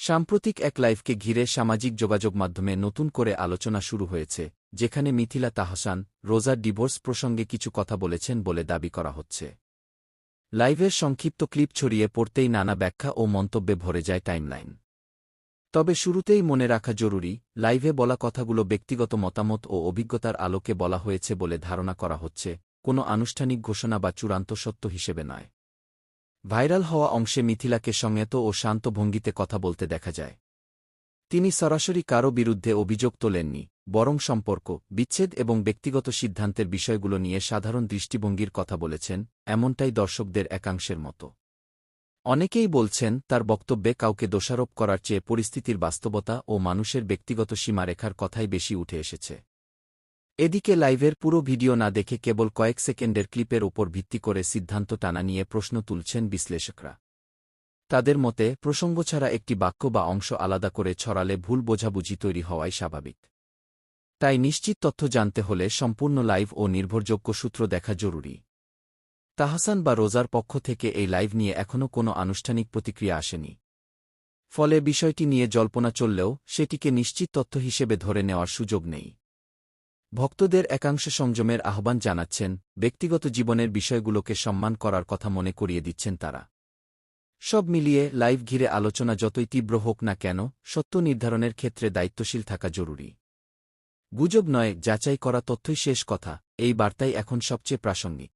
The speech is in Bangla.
সাম্প্রতিক এক লাইভকে ঘিরে সামাজিক যোগাযোগ মাধ্যমে নতুন করে আলোচনা শুরু হয়েছে, যেখানে মিথিলা তাহসান রোজার ডিভোর্স প্রসঙ্গে কিছু কথা বলেছেন বলে দাবি করা হচ্ছে। লাইভের সংক্ষিপ্ত ক্লিপ ছড়িয়ে পড়তেই নানা ব্যাখ্যা ও মন্তব্যে ভরে যায় টাইমলাইন। তবে শুরুতেই মনে রাখা জরুরি, লাইভে বলা কথাগুলো ব্যক্তিগত মতামত ও অভিজ্ঞতার আলোকে বলা হয়েছে বলে ধারণা করা হচ্ছে, কোনো আনুষ্ঠানিক ঘোষণা বা চূড়ান্ত সত্য হিসেবে নয়। ভাইরাল হওয়া অংশে মিথিলাকে সংযত ও শান্ত ভঙ্গিতে কথা বলতে দেখা যায়। তিনি সরাসরি কারও বিরুদ্ধে অভিযোগ তোলেননি, বরং সম্পর্ক, বিচ্ছেদ এবং ব্যক্তিগত সিদ্ধান্তের বিষয়গুলো নিয়ে সাধারণ দৃষ্টিভঙ্গির কথা বলেছেন, এমনটাই দর্শকদের একাংশের মতো। অনেকেই বলছেন তার বক্তব্যে কাউকে দোষারোপ করার চেয়ে পরিস্থিতির বাস্তবতা ও মানুষের ব্যক্তিগত সীমারেখার কথাই বেশি উঠে এসেছে। এদিকে লাইভের পুরো ভিডিও না দেখে কেবল কয়েক সেকেন্ডের ক্লিপের ওপর ভিত্তি করে সিদ্ধান্ত টানা নিয়ে প্রশ্ন তুলছেন বিশ্লেষকরা। তাদের মতে, প্রসঙ্গ ছাড়া একটি বাক্য বা অংশ আলাদা করে ছড়ালে ভুল বোঝাবুঝি তৈরি হওয়াই স্বাভাবিক। তাই নিশ্চিত তথ্য জানতে হলে সম্পূর্ণ লাইভ ও নির্ভরযোগ্য সূত্র দেখা জরুরি। তাহসান বা রোজার পক্ষ থেকে এই লাইভ নিয়ে এখনও কোনো আনুষ্ঠানিক প্রতিক্রিয়া আসেনি। ফলে বিষয়টি নিয়ে জল্পনা চললেও সেটিকে নিশ্চিত তথ্য হিসেবে ধরে নেওয়ার সুযোগ নেই। ভক্তদের একাংশ সংযমের আহ্বান জানাচ্ছেন, ব্যক্তিগত জীবনের বিষয়গুলোকে সম্মান করার কথা মনে করিয়ে দিচ্ছেন তারা। সব মিলিয়ে লাইভ ঘিরে আলোচনা যতই তীব্র হোক না কেন, সত্য নির্ধারণের ক্ষেত্রে দায়িত্বশীল থাকা জরুরি। গুজব নয়, যাচাই করা তথ্যই শেষ কথা, এই বার্তাই এখন সবচেয়ে প্রাসঙ্গিক।